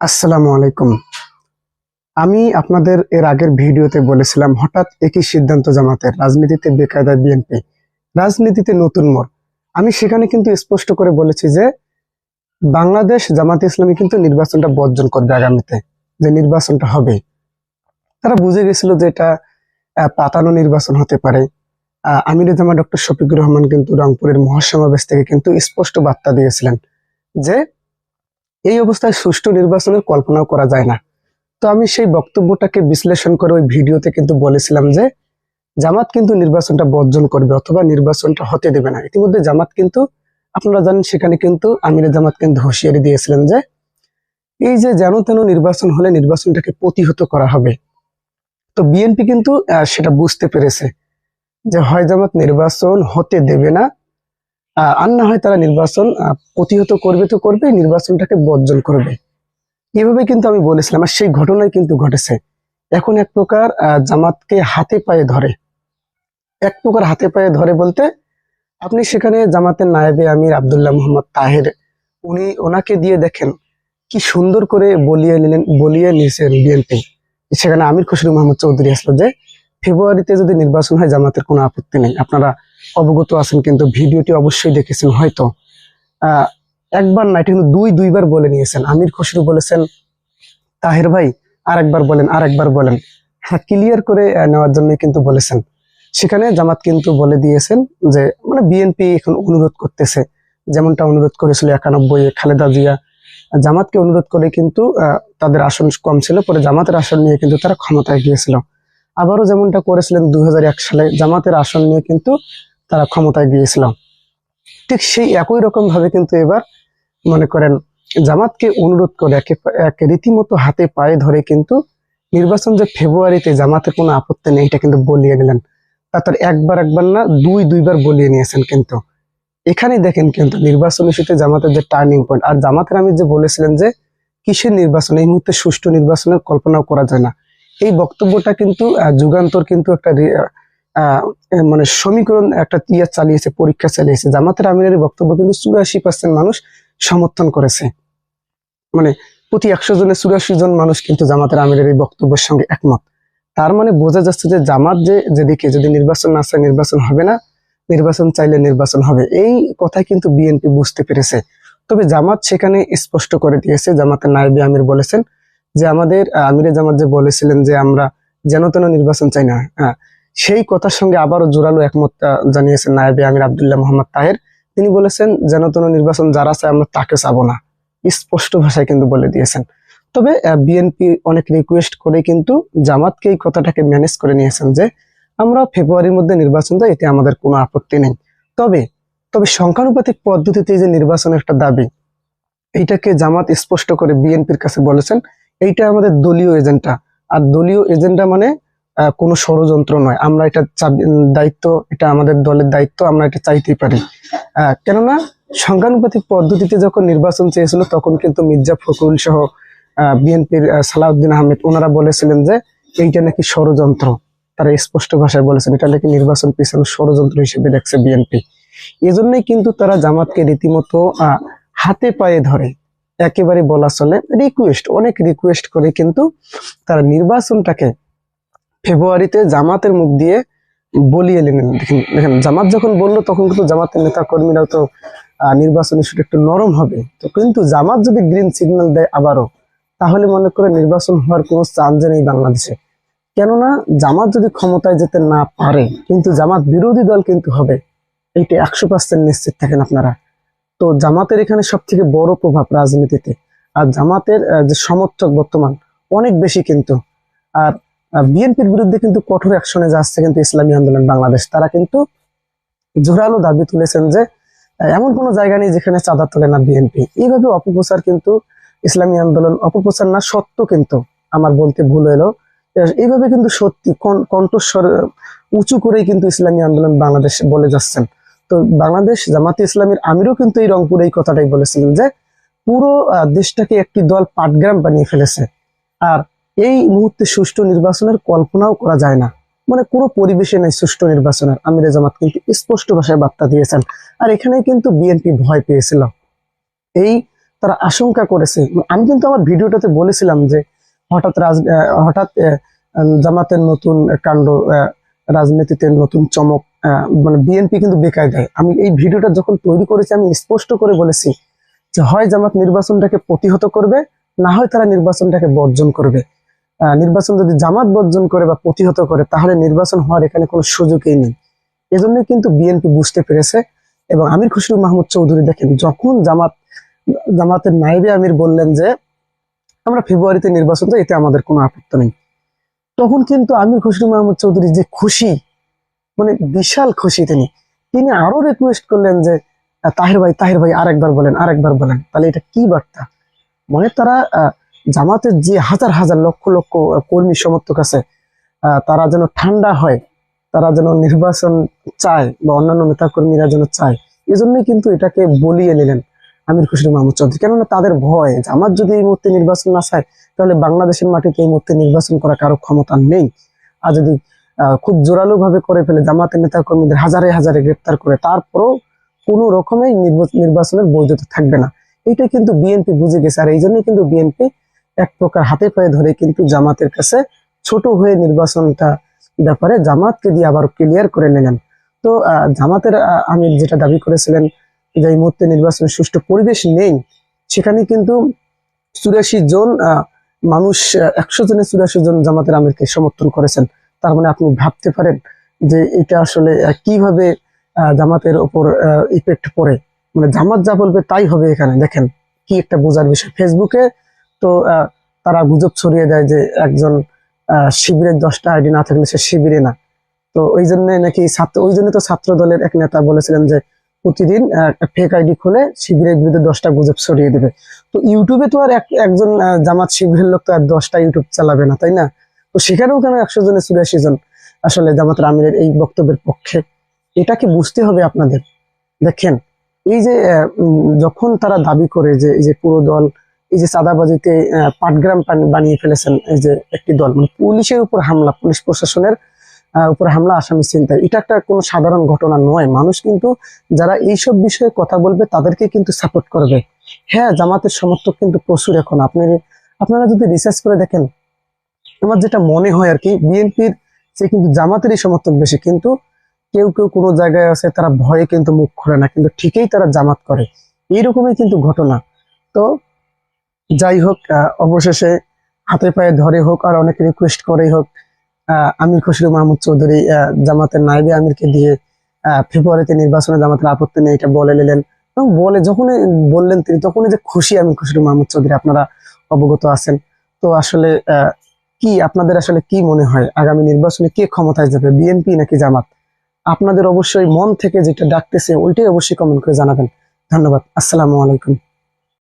আসসালামু আলাইকুম। আমি আপনাদের এর আগের ভিডিওতে বলেছিলাম, হঠাৎ একই সিদ্ধান্ত জামাতের রাজনীতিতে বেকায়দা বিএনপি, রাজনীতিতে নতুন মোড়। আমি সেখানে কিন্তু স্পষ্ট করে বলেছি যে, বাংলাদেশ জামাতে ইসলামী কিন্তু নির্বাচনটা বর্জন করবে আগামীতে, যে নির্বাচনটা হবে। তারা বুঝে গেছিল যে এটা পাতানো নির্বাচন হতে পারে। আমির জামা ডক্টর শফিকুর রহমান কিন্তু রংপুরের মহাসমাবেশ থেকে কিন্তু স্পষ্ট বার্তা দিয়েছিলেন যে এই অবস্থায় সুষ্ঠু নির্বাচনের কল্পনাও করা যায় না। তো আমি সেই বক্তব্যটাকে বিশ্লেষণ করে ওই ভিডিওতে কিন্তু বলেছিলাম যে, জামাত কিন্তু নির্বাচনটা বর্জন করবে অথবা নির্বাচনটা হতে দেবে না। ইতিমধ্যে জামাত কিন্তু, আপনারা জানেন সেখানে কিন্তু আমিরে জামাত কিন্তু হুঁশিয়ারি দিয়েছিলেন যে, এই যে যেন তেন নির্বাচন হলে নির্বাচনটাকে প্রতিহত করা হবে। তো বিএনপি কিন্তু সেটা বুঝতে পেরেছে যে হয় জামাত নির্বাচন হতে দেবে না আর না হয় তারা নির্বাচন প্রতিহত করবে তো করবে, নির্বাচনটাকে বর্জন করবে। এভাবে কিন্তু আমি বলেছিলাম, আর সেই ঘটনাই কিন্তু ঘটেছে। এখন এক প্রকার জামাতকে হাতে পায়ে ধরে। এক প্রকার হাতে পায়ে ধরে বলতে, আপনি সেখানে জামাতের নায়েবে আমির আব্দুল্লাহ মোহাম্মদ তাহের, উনি ওনাকে দিয়ে দেখেন, কি সুন্দর করে বলিয়ে নিলেন, বলিয়ে নিয়েছেন বিএনপি। সেখানে আমির খসরু মোহাম্মদ চৌধুরী আসলো যে, ফেব্রুয়ারিতে যদি নির্বাচন হয়, জামাতের কোনো আপত্তি নেই। আপনারা অবগত আছেন, কিন্তু ভিডিওটি অবশ্যই দেখেছেন হয়তো। একবার না কিন্তু দুই, দুইবার বলে নিয়েছেন। আমির খসরু বলেছেন, তাহের ভাই আরেকবার বলেন আরেকবার বলেন। হ্যাঁ ক্লিয়ার করে নেওয়ার জন্য কিন্তু বলেছেন। সেখানে জামাত কিন্তু বলে দিয়েছেন যে মানে বিএনপি এখন অনুরোধ করতেছে। যেমনটা অনুরোধ করেছিল একানব্বই খালেদা জিয়া। জামাতকে অনুরোধ করে কিন্তু তাদের আসন কম ছিল, পরে জামাতের আসন নিয়ে কিন্তু তারা ক্ষমতায় গিয়েছিল। আবারও যেমনটা করেছিলেন দুই হাজার এক সালে জামাতের আসন নিয়ে কিন্তু তারা ক্ষমতায় গিয়েছিল ঠিক সেই একই রকম ভাবে কিন্তু এবার মনে করেন জামাতকে অনুরোধ করে একে এক রীতিমতো হাতে পায়ে ধরে কিন্তু নির্বাচন যে ফেব্রুয়ারিতে জামাতের কোনো আপত্তি নেই, এটা কিন্তু বলিয়ে নিলেন তারপর একবার একবার না দুই, দুইবার বলিয়ে নিয়েছেন কিন্তু। এখানে দেখেন কিন্তু নির্বাচন ইস্যুতে জামাতের যে টার্নিং পয়েন্ট আর জামাতের আমি যে বলেছিলেন যে কিসের নির্বাচন? এই মুহূর্তে সুষ্ঠু নির্বাচনের কল্পনাও করা যায় না। এই বক্তব্যটা কিন্তু যুগান্তর কিন্তু একটা মানে সমীকরণ একটা ইয়ে চালিয়েছে, পরীক্ষা চালিয়েছে। জামাতের আমিরের বক্তব্য কিন্তু চুরাশি পার্সেন্ট মানুষ সমর্থন করেছে। মানে প্রতি একশো জনের চুরাশি জন মানুষ কিন্তু জামাতের আমিরের এই বক্তব্যের সঙ্গে একমত। তার মানে বোঝা যাচ্ছে যে জামাত যে, যেদিকে যদি নির্বাচন না চায় নির্বাচন হবে না, নির্বাচন চাইলে নির্বাচন হবে। এই কথা কিন্তু বিএনপি বুঝতে পেরেছে। তবে জামাত সেখানে স্পষ্ট করে দিয়েছে, জামাতের নায়েবে আমির বলেছেন যে আমাদের আমিরে জামাত যে বলেছিলেন যে আমরা যেন তেন নির্বাচন চাই না হ্যাঁ, সেই কথার সঙ্গে আবারও জোরালো একমত জানিয়েছেন নায়েবে আমির আব্দুল্লাহ মোহাম্মদ তাহের। তিনি বলেছেন যেন তেন নির্বাচন যারা চায় আমরা তাকে চাবো না। স্পষ্ট ভাষায় কিন্তু বলে দিয়েছেন। তবে বিএনপি অনেক রিকোয়েস্ট করে কিন্তু জামাতকে এই কথাটাকে ম্যানেজ করে নিয়েছেন যে আমরা ফেব্রুয়ারির মধ্যে নির্বাচন চাই এতে আমাদের কোনো আপত্তি নেই। তবে তবে সংখ্যানুপাতিক পদ্ধতিতে যে নির্বাচনের একটা দাবি এইটাকে জামাত স্পষ্ট করে বিএনপির কাছে বলেছেন এইটা আমাদের দলীয় এজেন্ডা। আর দলীয় এজেন্ডা মানে কোনো ষড়যন্ত্র নয়। আমরা এটা দায়িত্ব, এটা আমাদের দলের দায়িত্ব, আমরা এটা চাইতেই পারি। কেননা সংখ্যানুপাতিক পদ্ধতিতে যখন নির্বাচন চেয়েছিল, তখন কিন্তু মির্জা ফখরুল সহ বিএনপির সালাউদ্দিন আহমেদ, ওনারা বলেছিলেন যে, এইটা নাকি ষড়যন্ত্র। তারা স্পষ্ট ভাষায় বলেছেন, এটা নাকি নির্বাচন পিছনে ষড়যন্ত্র হিসেবে দেখছে বিএনপি। এজন্যই কিন্তু তারা জামাতকে রীতিমতো হাতে পায়ে ধরে। একেবারে বলা চলে। রিকোয়েস্ট অনেক রিকোয়েস্ট করে কিন্তু তারা নির্বাচনটাকে ফেব্রুয়ারিতে জামাতের মুখ দিয়ে বলিয়ে নিলেন। দেখেন জামাত যখন বলল, তখন কিন্তু জামাতের নেতা কর্মীরাও তো নির্বাচন ইস্যুটা একটু নরম হবে। তো কিন্তু জামাত যদি গ্রিন সিগন্যাল দেয় আবারও, তাহলে মনে করে নির্বাচন হওয়ার কোনো চান্স নেই বাংলাদেশে। কেননা জামাত যদি ক্ষমতায় যেতে না পারে, কিন্তু জামাত বিরোধী দল কিন্তু হবে। এইটা একশো পার্সেন্ট নিশ্চিত থাকেন আপনারা। তো জামাতের এখানে সব থেকে বড় প্রভাব রাজনীতিতে। আর জামাতের যে সমর্থক বর্তমান, অনেক বেশি কিন্তু। আর বিএনপির বিরুদ্ধে কিন্তু কঠোর অ্যাকশনে যাচ্ছে কিন্তু ইসলামী আন্দোলন বাংলাদেশ। তারা কিন্তু জোরালো দাবি তুলেছেন যে এমন কোনো জায়গা নেই যেখানে চাঁদা তোলে না বিএনপি। এইভাবে অপপ্রচার কিন্তু, ইসলামী আন্দোলন অপপ্রচার না সত্য কিন্তু আমার বলতে ভুল এলো এইভাবে কিন্তু সত্যি কণ্ঠস্বর, উঁচু করেই কিন্তু ইসলামী আন্দোলন বাংলাদেশ বলে যাচ্ছেন। তো বাংলাদেশ জামাতে ইসলামীর আমিরও কিন্তু এই রংপুরে এই কথাটাই বলেছিলেন যে পুরো দেশটাকে একটি দল পাটগ্রাম বানিয়ে ফেলেছে। আর এই মুহূর্তে সুষ্ঠু নির্বাচনের কল্পনাও করা যায় না। মানে কোনো পরিবেশে নেই সুষ্ঠু নির্বাচনের। আমিরে জামাত কিন্তু স্পষ্ট ভাষায় বার্তা দিয়েছেন। আর এখানে কিন্তু বিএনপি ভয় পেয়েছিল। এই তারা আশঙ্কা করেছে। আমি কিন্তু আমার ভিডিওটাতে বলেছিলাম যে হঠাৎ রাজ হঠাৎ জামাতের নতুন কাণ্ড রাজনীতিতে নতুন চমক মানে বিএনপি কিন্তু বেকায়দায়। আমি এই ভিডিওটা যখন তৈরি করেছি, আমি স্পষ্ট করে বলেছি যে হয় জামাত নির্বাচনটাকে প্রতিহত করবে, না হয় তারা নির্বাচনটাকে বর্জন করবে। নির্বাচন যদি জামাত বর্জন করে বা প্রতিহত করে, তাহলে নির্বাচন হওয়ার এখানে কোনো সুযোগই নেই। এজন্যই কিন্তু বিএনপি বুঝতে পেরেছে এবং আমির খুশরু মাহমুদ চৌধুরী দেখেন, যখন জামাত, জামাতের নাইবে আমির বললেন যে, আমরা ফেব্রুয়ারিতে নির্বাচন চাই, এতে আমাদের কোনো আপত্তি নেই। তখন কিন্তু আমির খুশরু মাহমুদ চৌধুরী যে খুশি মানে বিশাল খুশি তিনি। তিনি আরও রিকোয়েস্ট করলেন যে তাহের ভাই তাহের ভাই আরেকবার বলেন আরেকবার বলেন। তাহলে এটা কি বার্তা? মানে তারা জামাতের যে হাজার হাজার লক্ষ লক্ষ কর্মী সমর্থক আছে তারা যেন ঠান্ডা হয়, তারা যেন নির্বাচন চায় বা অন্যান্য নেতা কর্মীরা যেন চায়, এজন্যই কিন্তু এটাকে বলিয়ে নিলেন আমির খুশরু মাহমুদ চৌধুরী। কেননা তাদের ভয় আমার যদি এই মুহূর্তে নির্বাচন না চায়, তাহলে বাংলাদেশের মাটিতে এই মুহূর্তে নির্বাচন করা কারও ক্ষমতা নেই। আর যদি খুব জোরালো ভাবে করে ফেলে। জামাতের নেতা কর্মীদের হাজারে হাজারে গ্রেপ্তার করে। তারপরেও কোনো রকমেই নির্বাচনের বৈধতা থাকবে না। এটা কিন্তু বিএনপি বুঝে গেছে। আর এই জন্যই কিন্তু বিএনপি এক প্রকার হাতে পায়ে ধরে কিন্তু জামাতের কাছে ছোট হয়ে নির্বাচনটা ব্যাপারে জামাতকে দিয়ে আবার ক্লিয়ার করে নিলেন। তো জামাতের আমির যেটা দাবি করেছিলেন যে এই মুহূর্তে নির্বাচনের সুষ্ঠু পরিবেশ নেই, সেখানে কিন্তু চুরাশি জন মানুষ একশো জনের চুরাশি জন জামাতের আমিরকে সমর্থন করেছেন। তার মানে আপনি ভাবতে পারেন যে এটা আসলে কীভাবে জামাতের ওপর ইফেক্ট পড়ে। মানে জামাত যা বলবে তাই হবে এখানে। দেখেন, কি একটা বোঝার বিষয়। ফেসবুকে তো তারা গুজব ছড়িয়ে দেয় যে একজন শিবিরের দশটা আইডি না থাকলে সে শিবিরে না। তো ওই জন্য নাকি ছাত্র, ওই জন্য তো ছাত্র দলের এক নেতা বলেছিলেন যে প্রতিদিন একটা ফেক আইডি খুলে শিবিরের বিরুদ্ধে দশটা গুজব ছড়িয়ে দেবে। তো ইউটিউবে তো আর এক- একজন জামাত শিবিরের লোক তো আর দশটা ইউটিউব চালাবে না, তাই না? তো সেখানেও কেন একশো জনের চুরাশি জন আসলে জামাতের আমিরের এই বক্তব্যের পক্ষে? এটাকে বুঝতে হবে আপনাদের? দেখেন, এই যে যখন তারা দাবি করে যে, এই যে পুরো দল, এই যে চাঁদাবাজিতে পাটগ্রাম বানিয়ে ফেলেছেন, এই যে একটি দল মানে পুলিশের উপর হামলা, পুলিশ প্রশাসনের উপর হামলা, আসামি চিন্তায় এটা একটা কোনো সাধারণ ঘটনা নয়। মানুষ কিন্তু যারা এইসব বিষয়ে কথা বলবে, তাদেরকে কিন্তু সাপোর্ট করবে। হ্যাঁ জামাতের সমর্থক কিন্তু প্রচুর এখন। আপনি, আপনারা যদি রিসার্চ করে দেখেন আমার যেটা মনে হয় আর কি, বিএনপির সে কিন্তু জামাতেরই সমর্থক বেশি, কিন্তু কেউ কেউ কোনো জায়গায় আছে তারা ভয়ে কিন্তু মুখ খোলে না, কিন্তু ঠিকই তারা জামাত করে। এইরকমই কিন্তু ঘটনা। তো যাই হোক অবশেষে হাতে পায়ে ধরে হোক আর অনেকে রিকোয়েস্ট করেই হোক আমির খসরু মাহমুদ চৌধুরী জামাতের নাইবে আমিরকে দিয়ে ফেব্রুয়ারিতে নির্বাচনে জামাতের আপত্তি নেই, এটা বলে নিলেন। এবং বলে যখনই বললেন তিনি, তখনই যে খুশি আমির খসরু মাহমুদ চৌধুরী, আপনারা অবগত আছেন। তো আসলে কি আপনাদের আসলে কি মনে হয়? আগামী নির্বাচনে কে ক্ষমতায় যাবে? বিএনপি নাকি জামাত? আপনাদের অবশ্যই মন থেকে যেটা ডাকতেছে, ওইটাই অবশ্যই কমেন্ট করে জানাবেন। ধন্যবাদ। আসসালামু আলাইকুম।